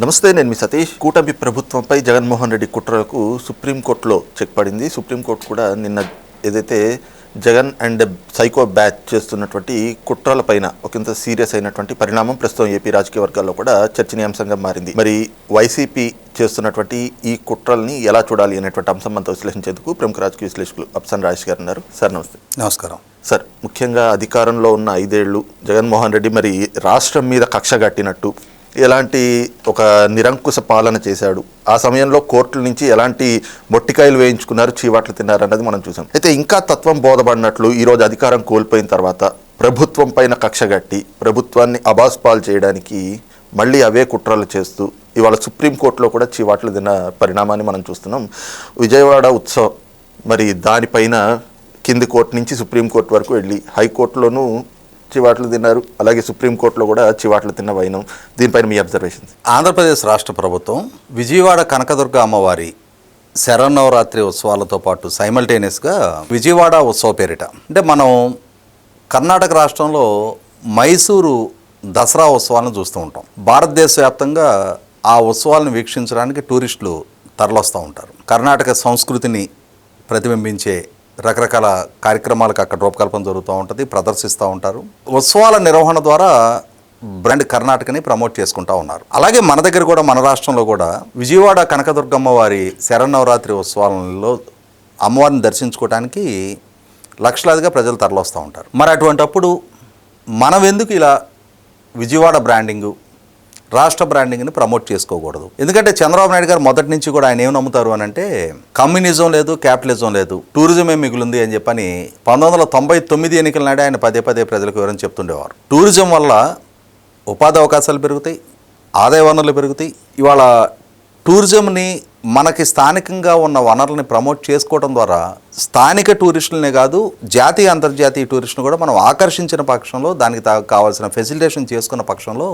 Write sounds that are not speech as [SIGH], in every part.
నమస్తే నేను మీ సతీష్. కూటమి ప్రభుత్వంపై జగన్మోహన్ రెడ్డి కుట్రలకు సుప్రీంకోర్టులో చెక్ పడింది. సుప్రీంకోర్టు కూడా నిన్న ఏదైతే జగన్ అండ్ సైకో బ్యాచ్ చేస్తున్నటువంటి కుట్రలపైన ఒకంత సీరియస్ అయినటువంటి పరిణామం ప్రస్తుతం ఏపీ రాజకీయ వర్గాల్లో కూడా చర్చనీయాంశంగా మారింది. మరి వైసీపీ చేస్తున్నటువంటి ఈ కుట్రల్ని ఎలా చూడాలి అనేటువంటి అంశం మనతో విశ్లేషించేందుకు ప్రముఖ రాజకీయ విశ్లేషకులు అప్సన్ రాజేష్ గారు ఉన్నారు సార్ నమస్తే. నమస్కారం. సార్ ముఖ్యంగా అధికారంలో ఉన్న ఐదేళ్ళు జగన్మోహన్ రెడ్డి మరి రాష్ట్రం మీద కక్ష కట్టినట్టు ఎలాంటి ఒక నిరంకుశ పాలన చేశాడు? ఆ సమయంలో కోర్టుల నుంచి ఎలాంటి మొట్టికాయలు వేయించుకున్నారు చీవాట్లు తిన్నారన్నది మనం చూసాం. అయితే ఇంకా తత్వం బోధపడినట్లు ఈరోజు అధికారం కోల్పోయిన తర్వాత ప్రభుత్వం పైన కక్ష కట్టి ప్రభుత్వాన్ని అబాస్పాలు చేయడానికి మళ్ళీ అవే కుట్రలు చేస్తూ ఇవాళ సుప్రీంకోర్టులో కూడా చీవాట్లు తిన్న పరిణామాన్ని మనం చూస్తున్నాం. విజయవాడ ఉత్సవం మరి దానిపైన కింది కోర్టు నుంచి సుప్రీంకోర్టు వరకు వెళ్ళి హైకోర్టులోనూ చివాట్లు తిన్నారు. అలాగే సుప్రీంకోర్టులో కూడా చివాట్లు తిన్న వైనం. దీనిపైన మీ అబ్జర్వేషన్స్. ఆంధ్రప్రదేశ్ రాష్ట్ర ప్రభుత్వం విజయవాడ కనకదుర్గ అమ్మవారి శరన్నవరాత్రి ఉత్సవాలతో పాటు సైమల్టేనియస్గా విజయవాడ ఉత్సవ పేరిట. అంటే మనం కర్ణాటక రాష్ట్రంలో మైసూరు దసరా ఉత్సవాలను చూస్తూ ఉంటాం. భారతదేశ వ్యాప్తంగా ఆ ఉత్సవాలను వీక్షించడానికి టూరిస్టులు తరలొస్తూ ఉంటారు. కర్ణాటక సంస్కృతిని ప్రతిబింబించే రకరకాల కార్యక్రమాలకు అక్కడ రూపకల్పన జరుగుతూ ఉంటుంది ప్రదర్శిస్తూ ఉంటారు. ఉత్సవాల నిర్వహణ ద్వారా బ్రాండ్ కర్ణాటకని ప్రమోట్ చేసుకుంటా ఉన్నారు. అలాగే మన దగ్గర కూడా మన రాష్ట్రంలో కూడా విజయవాడ కనకదుర్గమ్మ వారి శరన్నవరాత్రి ఉత్సవాలలో అమ్మవారిని దర్శించుకోవడానికి లక్షలాదిగా ప్రజలు తరలిస్తూ ఉంటారు. మరి అటువంటప్పుడు మనం ఎందుకు ఇలా విజయవాడ బ్రాండింగు రాష్ట్ర బ్రాండింగ్ని ప్రమోట్ చేసుకోకూడదు. ఎందుకంటే చంద్రబాబు నాయుడు గారు మొదటి నుంచి కూడా ఆయన ఏం నమ్ముతారు అని అంటే కమ్యూనిజం లేదు క్యాపిటలిజం లేదు టూరిజమే మిగులుంది అని చెప్పని పంతొమ్మిది వందల తొంభై తొమ్మిది ఎన్నికల నాడే ఆయన పదే పదే ప్రజలకు వివరం చెప్తుండేవారు. టూరిజం వల్ల ఉపాధి అవకాశాలు పెరుగుతాయి ఆదాయ వనరులు పెరుగుతాయి. ఇవాళ టూరిజంని మనకి స్థానికంగా ఉన్న వనరుల్ని ప్రమోట్ చేసుకోవడం ద్వారా స్థానిక టూరిస్టులనే కాదు జాతీయ అంతర్జాతీయ టూరిస్టులు కూడా మనం ఆకర్షించిన పక్షంలో దానికి తా- కావాల్సిన ఫెసిలిటేషన్ చేసుకున్న పక్షంలో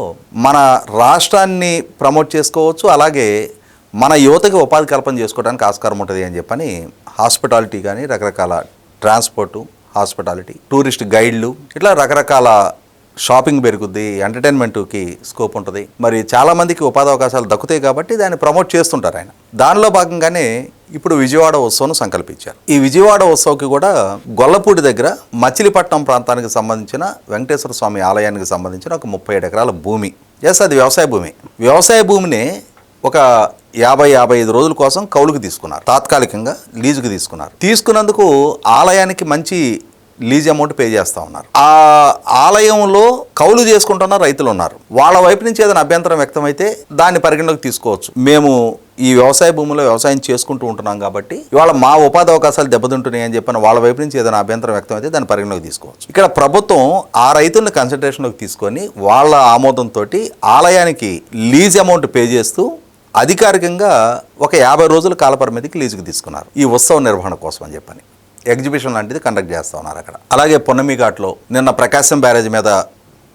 మన రాష్ట్రాన్ని ప్రమోట్ చేసుకోవచ్చు అలాగే మన యువతకి ఉపాధి కల్పన చేసుకోవడానికి ఆస్కారం ఉంటుంది అని చెప్పని హాస్పిటాలిటీ కానీ రకరకాల ట్రాన్స్పోర్టు హాస్పిటాలిటీ టూరిస్ట్ గైడ్లు ఇట్లా రకరకాల షాపింగ్ పెరుగుద్ది ఎంటర్టైన్మెంట్కి స్కోప్ ఉంటుంది. మరి చాలామందికి ఉపాధి అవకాశాలు దక్కుతాయి కాబట్టి దాన్ని ప్రమోట్ చేస్తుంటారు ఆయన. దానిలో భాగంగానే ఇప్పుడు విజయవాడ ఉత్సవం సంకల్పించారు. ఈ విజయవాడ ఉత్సవంకి కూడా గొల్లపూడి దగ్గర మచిలీపట్నం ప్రాంతానికి సంబంధించిన వెంకటేశ్వర స్వామి ఆలయానికి సంబంధించిన ఒక ముప్పై ఏడు ఎకరాల భూమి. ఎస్ అది వ్యవసాయ భూమి. వ్యవసాయ భూమిని ఒక యాభై యాభై ఐదు రోజుల కోసం కౌలుకు తీసుకున్నారు. తాత్కాలికంగా లీజుకు తీసుకున్నారు. తీసుకున్నందుకు ఆలయానికి మంచి లీజ్ అమౌంట్ పే చేస్తూ ఉన్నారు. ఆ ఆలయంలో కౌలు చేసుకుంటున్న రైతులు ఉన్నారు. వాళ్ళ వైపు నుంచి ఏదైనా అభ్యంతరం వ్యక్తమైతే దాన్ని పరిగణలోకి తీసుకోవచ్చు. మేము ఈ వ్యవసాయ భూమిలో వ్యవసాయం చేసుకుంటూ ఉంటున్నాం కాబట్టి ఇవాళ మా ఉపాధి అవకాశాలు దెబ్బతింటున్నాయి అని చెప్పిన వాళ్ళ వైపు నుంచి ఏదైనా అభ్యంతరం వ్యక్తమైతే దాన్ని పరిగణలోకి తీసుకోవచ్చు. ఇక్కడ ప్రభుత్వం ఆ రైతుల్ని కన్సల్టేషన్లోకి తీసుకొని వాళ్ళ ఆమోదంతో ఆలయానికి లీజ్ అమౌంట్ పే చేస్తూ అధికారికంగా ఒక యాభై రోజుల కాల పరిమితికి లీజుకు తీసుకున్నారు. ఈ ఉత్సవ నిర్వహణ కోసం అని చెప్పని. ఎగ్జిబిషన్ లాంటిది కండక్ట్ చేస్తూ ఉన్నారు అక్కడ. అలాగే పొన్నమి ఘాట్లో నిన్న ప్రకాశం బ్యారేజ్ మీద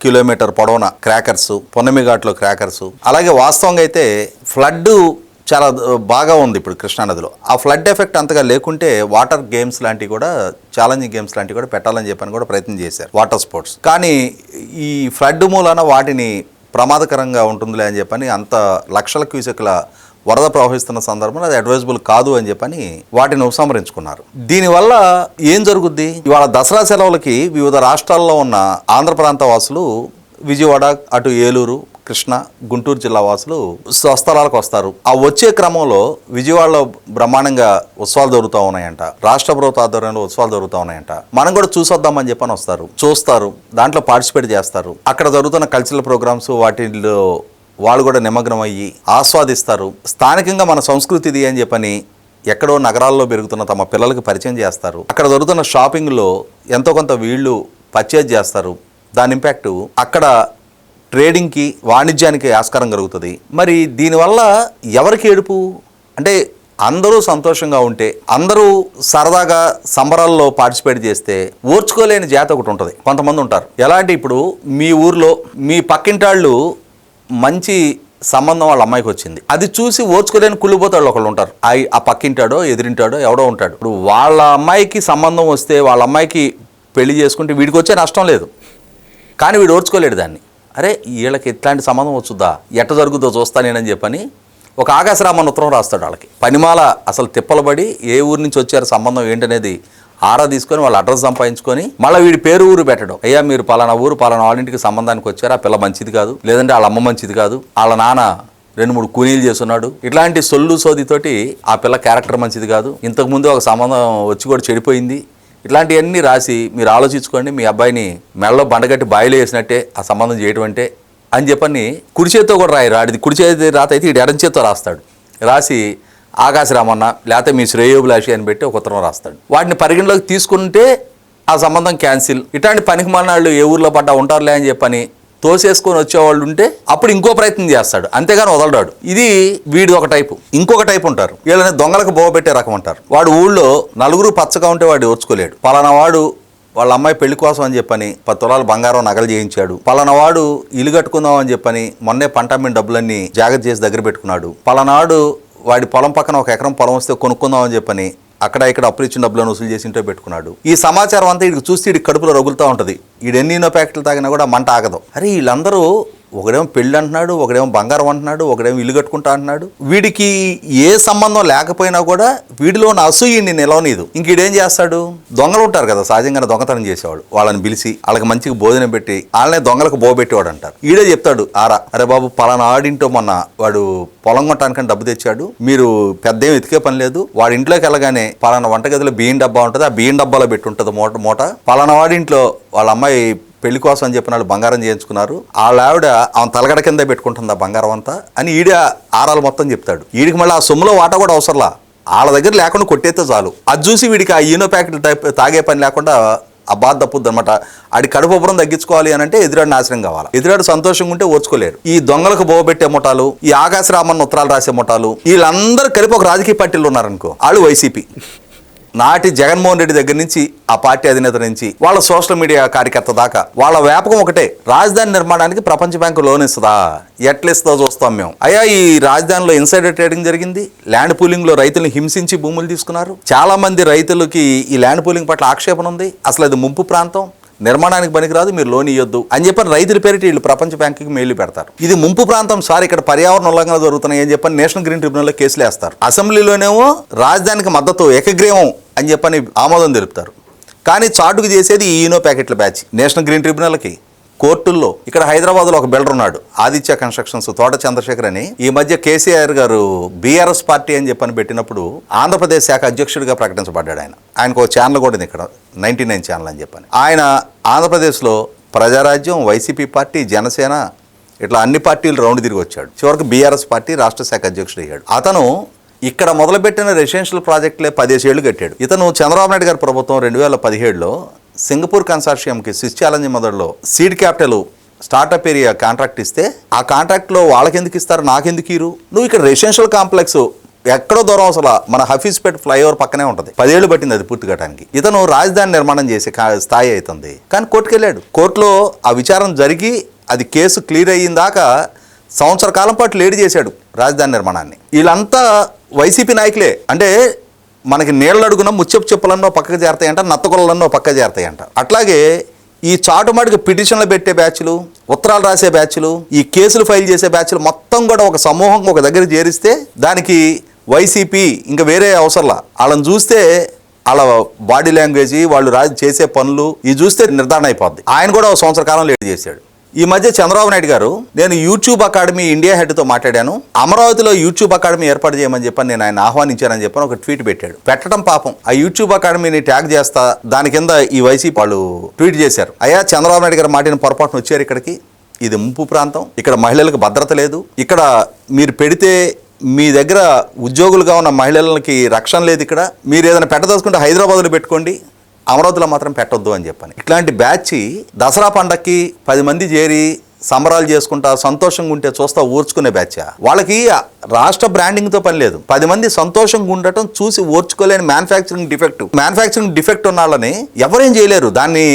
కిలోమీటర్ పొడవున క్రాకర్స్ పొన్నమి ఘాట్లో క్రాకర్స్. అలాగే వాస్తవంగా అయితే ఫ్లడ్ చాలా బాగా ఉంది ఇప్పుడు కృష్ణానదిలో. ఆ ఫ్లడ్ ఎఫెక్ట్ అంతగా లేకుంటే వాటర్ గేమ్స్ లాంటివి కూడా ఛాలెంజింగ్ గేమ్స్ లాంటివి కూడా పెట్టాలని చెప్పని కూడా ప్రయత్నం చేశారు వాటర్ స్పోర్ట్స్. కానీ ఈ ఫ్లడ్ మూలన వాటిని ప్రమాదకరంగా ఉంటుందిలే అని చెప్పని అంత లక్షల క్యూసెక్ల వరద ప్రవహిస్తున్న సందర్భంలో అది అడ్వైజబుల్ కాదు అని చెప్పని వాటిని ఉపసంహరించుకున్నారు. దీనివల్ల ఏం జరుగుద్ది? ఇవాళ దసరా సెలవులకి వివిధ రాష్ట్రాల్లో ఉన్న ఆంధ్ర ప్రాంత వాసులు విజయవాడ అటు ఏలూరు కృష్ణ గుంటూరు జిల్లా వాసులు స్వస్థలాలకు వస్తారు. ఆ వచ్చే క్రమంలో విజయవాడలో బ్రహ్మాండంగా ఉత్సవాలు దొరుకుతూ ఉన్నాయంట. రాష్ట్ర ప్రభుత్వ ఆధ్వర్యంలో ఉత్సవాలు దొరుకుతూ ఉన్నాయంట. మనం కూడా చూసొద్దామని చెప్పని వస్తారు. చూస్తారు. దాంట్లో పార్టిసిపేట్ చేస్తారు. అక్కడ జరుగుతున్న కల్చరల్ ప్రోగ్రామ్స్ వాటిల్లో వాళ్ళు కూడా నిమగ్నం అయ్యి ఆస్వాదిస్తారు. స్థానికంగా మన సంస్కృతిది అని చెప్పని ఎక్కడో నగరాల్లో పెరుగుతున్న తమ పిల్లలకి పరిచయం చేస్తారు. అక్కడ దొరుకుతున్న షాపింగ్లో ఎంతో కొంత వీళ్ళు పర్చేజ్ చేస్తారు. దాని ఇంపాక్ట్ అక్కడ ట్రేడింగ్కి వాణిజ్యానికి ఆస్కారం కలుగుతుంది. మరి దీనివల్ల ఎవరికి ఏడుపు? అంటే అందరూ సంతోషంగా ఉంటే అందరూ సరదాగా సంబరాల్లో పార్టిసిపేట్ చేస్తే ఓర్చుకోలేని జాతి ఒకటి ఉంటుంది. కొంతమంది ఉంటారు. ఎలాంటి ఇప్పుడు మీ ఊర్లో మీ పక్కింటాళ్ళు మంచి సంబంధం వాళ్ళ అమ్మాయికి వచ్చింది. అది చూసి ఓర్చుకోలేని కుళ్ళిపోతాడు ఒకళ్ళు ఉంటారు. ఆ పక్కింటాడో ఎదిరింటాడో ఎవడో ఉంటాడు. ఇప్పుడు వాళ్ళ అమ్మాయికి సంబంధం వస్తే వాళ్ళ అమ్మాయికి పెళ్ళి చేసుకుంటే వీడికి వచ్చే నష్టం లేదు. కానీ వీడు ఓర్చుకోలేడు దాన్ని. అరే వీళ్ళకి ఇట్లాంటి సంబంధం వచ్చుద్దా? ఎట్ట జరుగుతుందో చూస్తా నేనని చెప్పని ఒక ఆకాశరామన్ ఉత్తరం రాస్తాడు వాళ్ళకి. పనిమాల అసలు తిప్పలబడి ఏ ఊరి నుంచి వచ్చారు సంబంధం ఏంటనేది ఆరా తీసుకొని వాళ్ళ అడ్రస్ సంపాదించుకొని మళ్ళీ వీడి పేరు ఊరు పెట్టడం. అయ్యా మీరు పలానా ఊరు పలానా వాళ్ళ ఇంటికి సంబంధానికి వచ్చారు? ఆ పిల్ల మంచిది కాదు. లేదంటే వాళ్ళ అమ్మ మంచిది కాదు. వాళ్ళ నాన్న రెండు మూడు కూలీలు చేస్తున్నాడు. ఇట్లాంటి సొల్లు సోదితోటి ఆ పిల్ల క్యారెక్టర్ మంచిది కాదు. ఇంతకుముందు ఒక సంబంధం వచ్చి కూడా చెడిపోయింది. ఇట్లాంటివన్నీ రాసి మీరు ఆలోచించుకోండి. మీ అబ్బాయిని మెడలో బండగట్టి బాయిలో వేసినట్టే ఆ సంబంధం చేయటం అంటే అని చెప్పని కుడి చేతితో కూడా రాయరు రాడిది. కుడి చేతి రాత అయితే ఇటు ఎడం చేతితో రాస్తాడు. రాసి ఆకాశరామన్న లేకపోతే మీ శ్రేయోభిలాషి అని పెట్టి ఒక ఉత్తరం రాస్తాడు. వాటిని పరిగణలోకి తీసుకుంటే ఆ సంబంధం క్యాన్సిల్. ఇట్లాంటి పనికి మన్నాళ్ళు ఏ ఊర్లో పడ్డా ఉంటారులే అని చెప్పని తోసేసుకొని వచ్చేవాళ్ళు ఉంటే అప్పుడు ఇంకో ప్రయత్నం చేస్తాడు. అంతేగాని వదలడాడు. ఇది వీడి ఒక టైపు. ఇంకొక టైపు ఉంటారు. వీళ్ళని దొంగలకు బోగబెట్టే రకం అంటారు. వాడు ఊళ్ళో నలుగురు పచ్చగా ఉంటే వాడు ఓర్చుకోలేడు. పలానా వాడు వాళ్ళ అమ్మాయి పెళ్ళి కోసం అని చెప్పని పది తులాలు బంగారం నగలు చేయించాడు. పలానవాడు ఇల్లు కట్టుకుందాం అని చెప్పని మొన్నే పంట అమ్మిన డబ్బులన్నీ జాగ్రత్త చేసి దగ్గర పెట్టుకున్నాడు. పలానాడు వాడి పొలం పక్కన ఒక ఎకరం పొలం వస్తే కొనుక్కుందామని చెప్పని అక్కడ ఇక్కడ అప్పులు ఇచ్చిన డబ్బులను వసూలు చేసి ఇంట్లో పెట్టుకున్నాడు. ఈ సమాచారం అంతా వీడికి చూస్తే వీడికి కడుపులో రగులుతూ ఉంటుంది. వీడు ప్యాకెట్లు తాగినా కూడా మంట ఆగదు. అరే వీళ్ళందరూ ఒకడేమో పెళ్ళి అంటున్నాడు ఒకడేమో బంగారం అంటున్నాడు ఒకడేమో ఇల్లు కట్టుకుంటా అంటున్నాడు. వీడికి ఏ సంబంధం లేకపోయినా కూడా వీడిలో ఉన్న అసూయని నిలవనీదు. ఇంక ఈడేం చేస్తాడు? దొంగలు ఉంటారు కదా సహజంగానే దొంగతనం చేసేవాడు. వాళ్ళని పిలిచి వాళ్ళకి మంచిగా భోజనం పెట్టి వాళ్ళనే దొంగలకు బోబెట్టేవాడు అంటారు. ఈడే చెప్తాడు ఆరా అరే బాబు పలానా ఆడింటో మొన్న వాడు పొలం కొట్టడానికని డబ్బు తెచ్చాడు. మీరు పెద్ద ఏం ఎతికే పని లేదు. వాడి ఇంట్లోకి వెళ్ళగానే పలానా వంటగదిలో బియ్యం డబ్బా ఉంటుంది. ఆ బియ్యం డబ్బాలో పెట్టి ఉంటుంది మూట మూట. పలానా వాడింట్లో వాళ్ళ అమ్మాయి పెళ్ళి కోసం అని చెప్పిన వాళ్ళు బంగారం చేయించుకున్నారు. వాళ్ళ ఆవిడ ఆమె తలగడ కింద పెట్టుకుంటుంది ఆ బంగారం అంతా అని ఈడ ఆరాలు మొత్తం చెప్తాడు. వీడికి మళ్ళీ ఆ సొమ్ములో వాటా కూడా అవసరంలా. వాళ్ళ దగ్గర లేకుండా కొట్టేస్తే చాలు. అది చూసి వీడికి ఆ ఈనో ప్యాకెట్ టైప్ తాగే పని లేకుండా ఆ బాధ తప్పుద్ది అనమాట ఆడి కడుపు ఉబ్బరం తగ్గించుకోవాలి అని అంటే ఎదురాడు నాశనం కావాలి. ఎదురాడు సంతోషంగా ఉంటే ఓర్చుకోలేరు. ఈ దొంగలకు బోబెట్టే ముఠాలు ఈ ఆకాశరామన్న ఉత్తరాలు రాసే ముఠాలు వీళ్ళందరూ కలిపి ఒక రాజకీయ పార్టీలు ఉన్నారనుకో వాళ్ళు వైసీపీ. నాటి జగన్మోహన్ రెడ్డి దగ్గర నుంచి ఆ పార్టీ అధినేత నుంచి వాళ్ళ సోషల్ మీడియా కార్యకర్త దాకా వాళ్ళ వ్యాపకం ఒకటే రాజధాని నిర్మాణానికి ప్రపంచ బ్యాంకు లోన్ ఇస్తుందా? ఎట్లిస్తుందో చూస్తాం మేము. అయ్యా ఈ రాజధానిలో ఇన్సైడర్ ట్రేడింగ్ జరిగింది ల్యాండ్ పూలింగ్లో రైతులను హింసించి భూములు తీసుకున్నారు. చాలా మంది రైతులకి ఈ ల్యాండ్ పూలింగ్ పట్ల ఆక్షేపణ ఉంది అసలు అది ముంపు ప్రాంతం? నిర్మాణానికి పనికిరాదు మీరు లోన్ ఇవ్వద్దు అని చెప్పని రైతుల పేరిట వీళ్ళు ప్రపంచ బ్యాంకుకి మెయిల్ పెడతారు. ఇది ముంపు ప్రాంతం సార్ ఇక్కడ పర్యావరణ ఉల్లంఘన జరుగుతున్నాయి అని చెప్పని నేషనల్ గ్రీన్ ట్రిబ్యునల్లో కేసులు వేస్తారు. అసెంబ్లీలోనేమో రాజధానికి మద్దతు ఏకగ్రీవం అని చెప్పని ఆమోదం తెలుపుతారు. కానీ చాటుకు చేసేది ఈనో ప్యాకెట్ల బ్యాచ్ నేషనల్ గ్రీన్ ట్రిబ్యునల్కి. కోర్టుల్లో ఇక్కడ హైదరాబాద్లో ఒక బిల్డర్ ఉన్నాడు ఆదిత్య కన్స్ట్రక్షన్స్ తోట చంద్రశేఖర్ అని. ఈ మధ్య కేసీఆర్ గారు బీఆర్ఎస్ పార్టీ అని చెప్పని పెట్టినప్పుడు ఆంధ్రప్రదేశ్ శాఖ అధ్యక్షుడిగా ప్రకటించబడ్డాడు ఆయన. ఆయనకు ఒక ఛానల్ కూడా ఉంది ఇక్కడ నైన్టీ నైన్ ఛానల్ అని చెప్పని. ఆయన ఆంధ్రప్రదేశ్లో ప్రజారాజ్యం వైసీపీ పార్టీ జనసేన ఇట్లా అన్ని పార్టీలు రౌండ్ తిరిగి వచ్చాడు. చివరికి బీఆర్ఎస్ పార్టీ రాష్ట్ర శాఖ అధ్యక్షుడు అయ్యాడు అతను ఇక్కడ మొదలుపెట్టిన రెసిడెన్షియల్ ప్రాజెక్టులే పదేసేళ్ళు కట్టాడు. ఇతను చంద్రబాబు నాయుడు గారి ప్రభుత్వం రెండు వేల పదిహేడులో సింగపూర్ కన్సార్షియంకి స్విచ్ ఛాలెంజ్ మొదట్లో seed capital startup area contract ఇస్తే ఆ కాంట్రాక్ట్లో వాళ్ళకి ఎందుకు ఇస్తారు నాకెందుకు ఇరు నువ్వు ఇక్కడ రెసిడెన్షియల్ కాంప్లెక్స్ ఎక్కడో దూరం అసలు మన హఫీజ్పేట్ ఫ్లైఓవర్ పక్కనే ఉంటుంది. పదేళ్ళు పట్టింది అది పూర్తి కావడానికి. ఇతను రాజధాని నిర్మాణం చేసే స్థాయి అవుతుంది. కానీ కోర్టుకెళ్ళాడు. కోర్టులో ఆ విచారం జరిగి అది కేసు క్లియర్ అయ్యిన దాకా సంవత్సర కాలం పాటు లేడీ చేశాడు రాజధాని నిర్మాణాన్ని. వీళ్ళంతా వైసీపీ నాయకులే. అంటే మనకి నీళ్ళ అడుగున ముచ్చపు చెప్పులన్నో పక్కకు చేరతాయంట నత్తకొల్లన్నో పక్కకు చేరతాయంట అట్లాగే ఈ చాటుమాటికి పిటిషన్లు పెట్టే బ్యాచ్లు ఉత్తరాలు రాసే బ్యాచ్లు ఈ కేసులు ఫైల్ చేసే బ్యాచ్లు మొత్తం కూడా ఒక సమూహం ఒక దగ్గర చేరిస్తే దానికి వైసీపీ ఇంకా వేరే అవసరంలా. వాళ్ళని చూస్తే వాళ్ళ బాడీ లాంగ్వేజ్ వాళ్ళు రా చేసే పనులు ఇవి చూస్తే నిర్ధారణ అయిపోద్ది. ఆయన కూడా ఒక సంవత్సర కాలం లేట్ చేశాడు. ఈ మధ్య చంద్రబాబు నాయుడు గారు నేను యూట్యూబ్ అకాడమీ ఇండియా హెడ్తో మాట్లాడాను. అమరావతిలో యూట్యూబ్ అకాడమీ ఏర్పాటు చేయమని చెప్పని నేను ఆయన ఆహ్వానించానని చెప్పని ఒక ట్వీట్ పెట్టాడు. పెట్టడం పాపం. ఆ యూట్యూబ్ అకాడమీని ట్యాగ్ చేస్తా దాని కింద ఈ వైసీపీ వాళ్ళు ట్వీట్ చేశారు. అయ్యా చంద్రబాబు నాయుడు గారు మాటిన పొరపాటున వచ్చారు ఇక్కడికి. ఇది ముంపు ప్రాంతం. ఇక్కడ మహిళలకు భద్రత లేదు. ఇక్కడ మీరు పెడితే మీ దగ్గర ఉద్యోగులుగా ఉన్న మహిళలకి రక్షణ లేదు ఇక్కడ. మీరు ఏదైనా పెట్టదలుచుకుంటే హైదరాబాద్లో పెట్టుకోండి. అమరావతిలో మాత్రం పెట్టొద్దు అని చెప్పాను. ఇట్లాంటి బ్యాచ్ దసరా పండక్కి పది మంది చేరి సంబరాలు చేసుకుంటా సంతోషంగా ఉంటే చూస్తా ఊర్చుకునే బ్యాచ్ వాళ్ళకి రాష్ట్ర బ్రాండింగ్తో పని లేదు. పది మంది సంతోషంగా ఉండటం చూసి ఓర్చుకోలేని మ్యానుఫ్యాక్చరింగ్ డిఫెక్ట్ మ్యానుఫ్యాక్చరింగ్ డిఫెక్ట్ ఉన్న వాళ్ళని ఎవరేం చేయలేరు. దాన్ని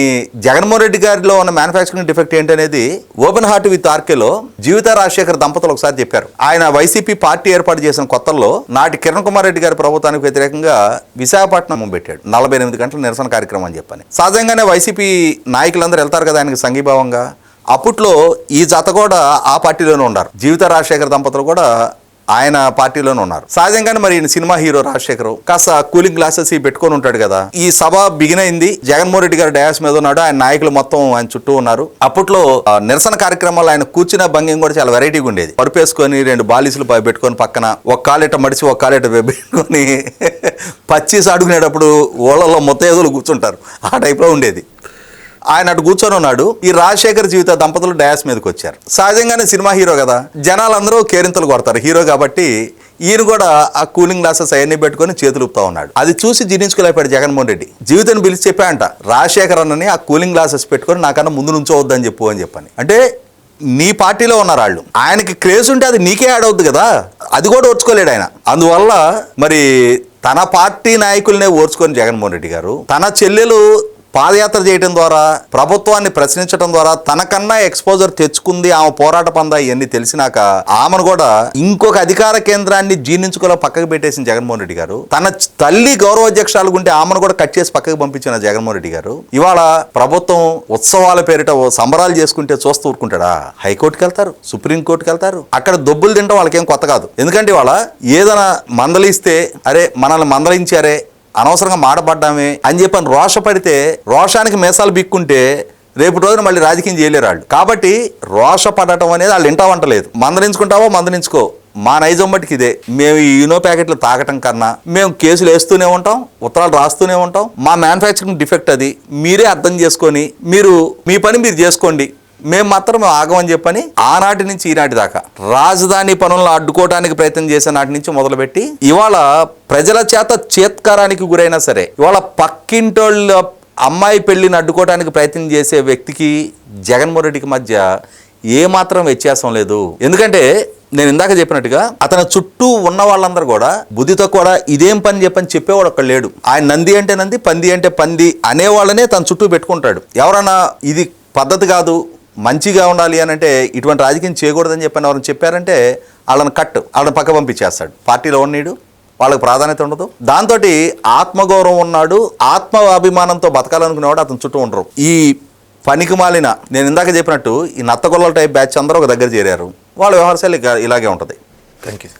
జగన్మోహన్ రెడ్డి గారిలో ఉన్న మ్యానుఫ్యాక్చరింగ్ డిఫెక్ట్ ఏంటనేది ఓపెన్ హార్ట్ విత్ ఆర్కేలో జీవిత రాజశేఖర్ దంపతులు ఒకసారి చెప్పారు. ఆయన వైసీపీ పార్టీ ఏర్పాటు చేసిన కొత్తల్లో నాటి కిరణ్ కుమార్ రెడ్డి గారి ప్రభుత్వానికి వ్యతిరేకంగా విశాఖపట్నం పెట్టాడు. నలభై ఎనిమిది గంటల నిరసన కార్యక్రమం అని చెప్పని. సహజంగానే వైసీపీ నాయకులందరూ వెళ్తారు కదా ఆయనకి సంఘీభావంగా? అప్పట్లో ఈ జత కూడా ఆ పార్టీలోనే ఉన్నారు. జీవిత రాజశేఖర్ దంపతులు కూడా ఆయన పార్టీలోనే ఉన్నారు. సహజంగానే మరి సినిమా హీరో రాజశేఖర్ కాస్త కూలింగ్ గ్లాసెస్ పెట్టుకొని ఉంటాడు కదా. ఈ సభ బిగిన్ అయింది. జగన్మోహన్ రెడ్డి గారు డయాస్ మీద ఉన్నాడు. ఆయన నాయకులు మొత్తం ఆయన చుట్టూ ఉన్నారు. అప్పట్లో ఆ, నిరసన కార్యక్రమాల్లో ఆయన కూర్చున్న భంగిం కూడా చాలా వెరైటీగా ఉండేది. పరుపేసుకొని రెండు బాలీసులు పై పెట్టుకొని పక్కన ఒక కాలిట మడిచి ఒక కాలిట పెట్టుకొని [LAUGHS] పచ్చీస్ అడుగునేటప్పుడు ఓళ్ళలో మొత్తేదులు కూర్చుంటారు. ఆ టైప్లో ఉండేది. ఆయన అటు కూర్చొని ఉన్నాడు. ఈ రాజశేఖర్ జీవిత దంపతులు డయాస్ మీదకి వచ్చారు. సహజంగానే సినిమా హీరో కదా. జనాలందరూ కేరింతలు కొడతారు. హీరో కాబట్టి ఈయన కూడా ఆ కూలింగ్ గ్లాసెస్ అవన్నీ పెట్టుకొని చేతులు ఊపుతా ఉన్నాడు. అది చూసి జీర్ణించుకోలేపాడు జగన్మోహన్ రెడ్డి. జీవితాన్ని పిలిచి చెప్పాయంట రాజశేఖర్ అన్నని ఆ కూలింగ్ గ్లాసెస్ పెట్టుకొని నాకన్నా ముందు నుంచోవద్దని చెప్పు అని చెప్పని. అంటే నీ పార్టీలో ఉన్నారు వాళ్ళు. ఆయనకి క్రేజ్ ఉంటే అది నీకే యాడ్ అవుద్ది కదా. అది కూడా ఓర్చుకోలేడు ఆయన. అందువల్ల మరి తన పార్టీ నాయకులనే ఓర్చుకొని జగన్మోహన్ రెడ్డి గారు తన చెల్లెలు పాదయాత్ర చేయడం ద్వారా ప్రభుత్వాన్ని ప్రశ్నించడం ద్వారా తనకన్నా ఎక్స్పోజర్ తెచ్చుకుంది ఆమె పోరాట పందా ఇవన్నీ తెలిసినాక ఆమెను కూడా ఇంకొక అధికార కేంద్రాన్ని జీర్ణించుకోలే పక్కకు పెట్టేసిన జగన్మోహన్ రెడ్డి గారు. తన తల్లి గౌరవాధ్యక్షాలు ఉంటే ఆమెను కూడా కట్ చేసి పక్కకు పంపించిన జగన్మోహన్ రెడ్డి గారు. ఇవాళ ప్రభుత్వం ఉత్సవాల పేరిట ఓ సంబరాలు చేసుకుంటే చూస్తూ ఊరుకుంటాడా? హైకోర్టుకి వెళ్తారు సుప్రీంకోర్టుకి వెళ్తారు. అక్కడ దొబ్బులు తింటాం వాళ్ళకేం కొత్త కాదు. ఎందుకంటే ఇవాళ ఏదైనా మందలిస్తే అరే మనల్ని మందలించారే అనవసరంగా మాటపడ్డామే అని చెప్పని రోషపడితే రోషానికి మీసాలు బిక్కుంటే రేపు రోజున మళ్ళీ రాజకీయం చేయలేరు వాళ్ళు. కాబట్టి రోషపడటం అనేది వాళ్ళు ఇంటా వంటలేదు మందలించుకుంటావో మందలించుకో. మా నైజం బట్టికి ఇదే. మేము ఈ యూనో ప్యాకెట్లు తాగటం కన్నా మేము కేసులు వేస్తూనే ఉంటాం ఉత్తరాలు రాస్తూనే ఉంటాం. మా మ్యానుఫ్యాక్చరింగ్ డిఫెక్ట్ అది. మీరే అర్థం చేసుకొని మీరు మీ పని మీరు చేసుకోండి. మేము మాత్రం ఆగమని చెప్పని ఆనాటి నుంచి ఈనాటి దాకా. రాజధాని పనులను అడ్డుకోవడానికి ప్రయత్నం చేసే నాటి నుంచి మొదలుపెట్టి ఇవాళ ప్రజల చేత చేత్కారానికి గురైనా సరే ఇవాళ పక్కింటోళ్ళ అమ్మాయి పెళ్ళిని అడ్డుకోవడానికి ప్రయత్నం చేసే వ్యక్తికి జగన్మోహన్ రెడ్డికి మధ్య ఏమాత్రం వ్యత్యాసం లేదు. ఎందుకంటే నేను ఇందాక చెప్పినట్టుగా అతని చుట్టూ ఉన్న వాళ్ళందరూ కూడా బుద్ధితో కూడా ఇదేం పని చెప్పని చెప్పేవాడు ఒక్కడ లేడు. ఆయన నంది అంటే నంది పంది అంటే పంది అనేవాళ్ళనే తన చుట్టూ పెట్టుకుంటాడు. ఎవరన్నా ఇది పద్ధతి కాదు మంచిగా ఉండాలి అని అంటే ఇటువంటి రాజకీయం చేయకూడదని చెప్పని ఎవరైనా చెప్పారంటే వాళ్ళని కట్ వాళ్ళని పక్క పంపించేస్తాడు. పార్టీలో ఉన్నీడు వాళ్ళకి ప్రాధాన్యత ఉండదు. దాంతో ఆత్మగౌరవం ఉన్నాడు ఆత్మ అభిమానంతో బతకాలనుకునేవాడు అతని చుట్టూ ఉండరు. ఈ పనికి మాలిన నేను ఇందాక చెప్పినట్టు ఈ నత్తగొల్లల టైప్ బ్యాచ్ అందరూ ఒక దగ్గర చేరారు. వాళ్ళ వ్యవహారశైలి ఇలాగే ఉంటుంది. Thank you